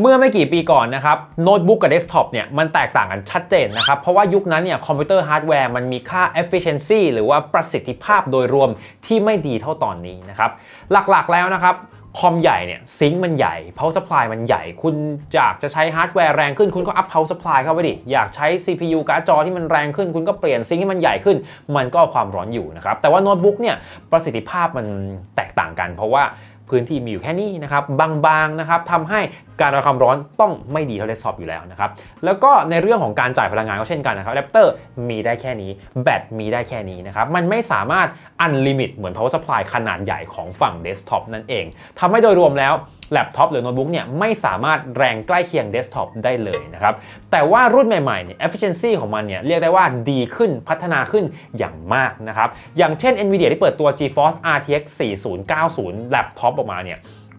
เมื่อไม่กี่ปีก่อนนะครับโน้ตบุ๊กกับเดสก์ท็อปเนี่ยมันแตกต่างกันชัดเจนนะครับ เพราะว่ายุคนั้นเนี่ยคอมพิวเตอร์ฮาร์ดแวร์มันมีค่า efficiency หรือว่าประสิทธิภาพโดยรวมที่ไม่ดีเท่าตอนนี้นะครับ หลักๆแล้วนะครับคอมใหญ่เนี่ยซิงค์มันใหญ่ power supply มันใหญ่ คุณอยากจะใช้ฮาร์ดแวร์แรงขึ้นคุณก็อัพ power supply เข้าไปดิ อยากใช้ CPU การ์ดจอที่มันแรงขึ้น คุณก็เปลี่ยนซิงค์ให้มันใหญ่ขึ้น มันก็ความร้อนอยู่นะครับแต่ว่าโน้ตบุ๊กเนี่ยประสิทธิภาพมันแตกต่างกัน เพราะว่า พื้นที่มีอยู่แค่นี้นะครับบางๆนะครับทำให้การระบายความร้อนต้องไม่ดีเท่าเดสก์ท็อปอยู่แล้วนะครับแล้วก็ในเรื่องของการจ่ายพลังงานก็เช่นกันนะครับแรปเตอร์มีได้แค่นี้ แบตมีได้แค่นี้นะครับมันไม่สามารถอันลิมิตเหมือน power supply ขนาดใหญ่ของฝั่งเดสก์ท็อปนั่นเองทำให้โดยรวมแล้ว แล็ปท็อปหรือโน้ตบุ๊กเนี่ยไม่สามารถแรงใกล้เคียงเดสก์ท็อปได้เลยนะครับแต่ว่ารุ่นใหม่ๆเนี่ย efficiency ของมันเนี่ยเรียกได้ว่าดีขึ้นพัฒนาขึ้นอย่างมากนะครับอย่างเช่น NVIDIA ที่เปิดตัว GeForce RTX 4090 แล็ปท็อปออกมาเนี่ย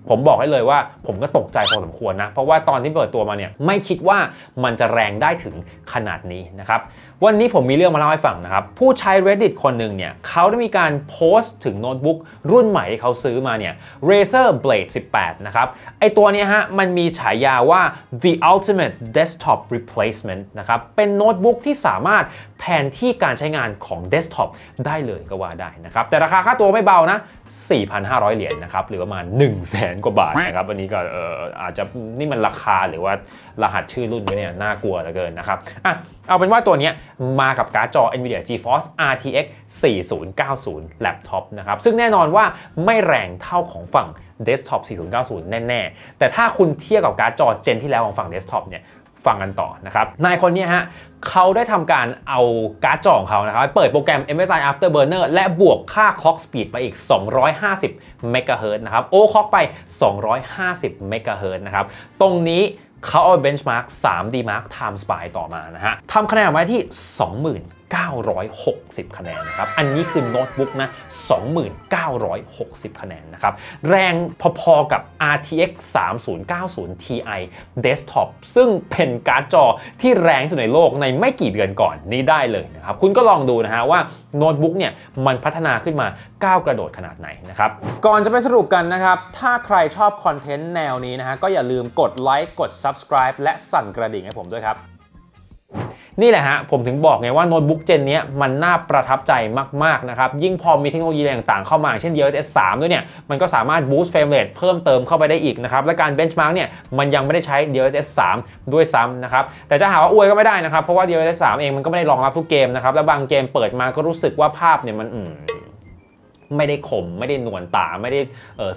ผมบอกให้เลยว่าผมก็ตกใจพอสมควรนะ เพราะว่าตอนที่เปิดตัวมาเนี่ยไม่คิดว่ามันจะแรงได้ถึงขนาดนี้นะครับ วันนี้ผมมีเรื่องมาเล่าให้ฟังนะครับ ผู้ใช้ Reddit คนหนึ่งเนี่ยเขาได้มีการโพสต์ถึงโน้ตบุ๊กรุ่นใหม่ที่เขาซื้อมาเนี่ย Razer Blade 18 นะครับ ไอตัวนี้ฮะมันมีฉายาว่า the ultimate desktop replacement นะครับ เป็นโน้ตบุ๊กที่สามารถแทนที่การใช้งานของเดสก์ท็อปได้เลยก็ว่าได้นะครับ แต่ราคาค่าตัวไม่เบานะ 4,500 เหรียญนะครับ หรือประมาณ 1 0 0 0 0แสนกว่าบาทนะครับอันนี้ก็เอออาจจะนี่มันราคาหรือว่ารหัสชื่อรุ่นไว้เนี่ยน่ากลัวเหลือเกินนะครับอะเอาเป็นว่าตัวนี้มากับการ์ดจอ NVIDIA GeForce RTX 4090 Laptop นะครับ ซึ่งแน่นอนว่าไม่แรงเท่าของฝั่ง Desktop 4090 แน่ ๆ แต่ถ้าคุณเทียบกับการ์ดจอเจนที่แล้วของฝั่ง Desktop เนี่ย ฟังกันต่อนะครับนายคนนี้ฮะเขาได้ทำการเอาการ์ดจอของเขานะครับเปิดโปรแกรม MSI Afterburner และบวกค่า clock speed ไปอีก 250เมกะเฮิรตซ์นะครับ โอคล็อกไป 250เมกะเฮิรตซ์นะครับ ตรงนี้ เขาเอา benchmark 3D Mark Time Spy ต่อมานะฮะทำคะแนนออกมาที่ 2960 คะแนนนะครับ อันนี้คือโน้ตบุ๊กนะ 2960 คะแนนนะครับ แรงพอๆกับ RTX 3090 Ti Desktop ซึ่งเป็นการ์ดจอที่แรงสุดในโลกในไม่กี่เดือนก่อนนี้ได้เลยนะครับ คุณก็ลองดูนะฮะว่าโน้ตบุ๊กเนี่ยมันพัฒนาขึ้นมาก้าวกระโดดขนาดไหนนะครับ ก่อนจะไปสรุปกันนะครับ ถ้าใครชอบคอนเทนต์แนวนี้นะฮะก็อย่าลืมกดไลค์กด Subscribe และสั่นกระดิ่งให้ผมด้วยครับ นี่แหละฮะ ผมถึงบอกไงว่าโน้ตบุ๊กเจนนี้มันน่าประทับใจมาก ๆ นะครับ ยิ่งพอมีเทคโนโลยีต่างๆเข้ามา เช่น DLSS 3ด้วยเนี่ย มันก็สามารถ boost frame rate เพิ่มเติมเข้าไปได้อีกนะครับ และการ benchmark เนี่ย มันยังไม่ได้ใช้ DLSS 3 ด้วยซ้ำนะครับ แต่จะหาว่าอวยก็ไม่ได้นะครับ เพราะว่า DLSS 3 เองมันก็ไม่ได้รองรับทุกเกมนะครับ และบางเกมเปิดมาก็รู้สึกว่าภาพเนี่ยมันอืม ไม่ได้คมไม่ได้นวลตาไม่ได้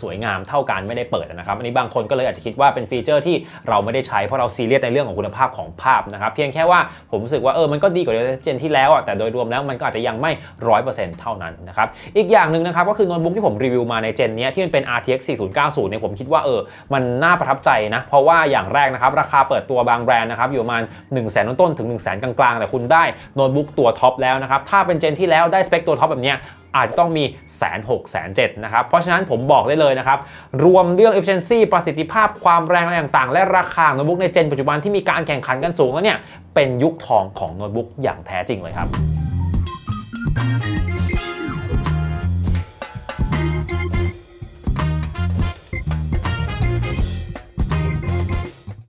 สวยงามเท่ากันไม่ได้เปิดนะครับอันนี้บางคนก็เลยอาจจะคิดว่าเป็นฟีเจอร์ที่เราไม่ได้ใช้เพราะเราซีเรียสในเรื่องของคุณภาพของภาพนะครับเพียงแค่ว่าผมรู้สึกว่าเออมันก็ดีกว่าเจนที่แล้วอะแต่โดยรวมแล้วมันก็อาจจะยังไม่ร้อยเปอร์เซ็นต์เท่านั้นนะครับอีกอย่างหนึ่งนะครับก็คือโน้ตบุ๊กที่ผมรีวิวมาในเจนนี้ที่มันเป็น RTX 4090เนี่ยผมคิดว่าเออมันน่าประทับใจนะเพราะว่าอย่างแรกนะครับราคาเปิดตัวบางแบรนด์นะครับอยู่ประมาณ1 0 0 0 0แสนต้นๆถึง1 0 0 0 0แสนกลางๆแต่คุณได้โน้ตบุ๊กตัวท็อปแล้วนะครับถ้าเป็นเจนที่แล้วได้สเปคตัวท็อปแบบเนี้ยอาจจะต้องมีแสนหกแสนเจ็ดนะครับ เพราะฉะนั้นผมบอกได้เลยนะครับ รวมเรื่อง efficiency ประสิทธิภาพความแรงอะไรต่างๆ และราคาโน้ตบุ๊กในเจนปัจจุบันที่มีการแข่งขันกันสูงแล้วเนี่ยเป็นยุคทองของโน้ตบุ๊กอย่างแท้จริงเลยครับ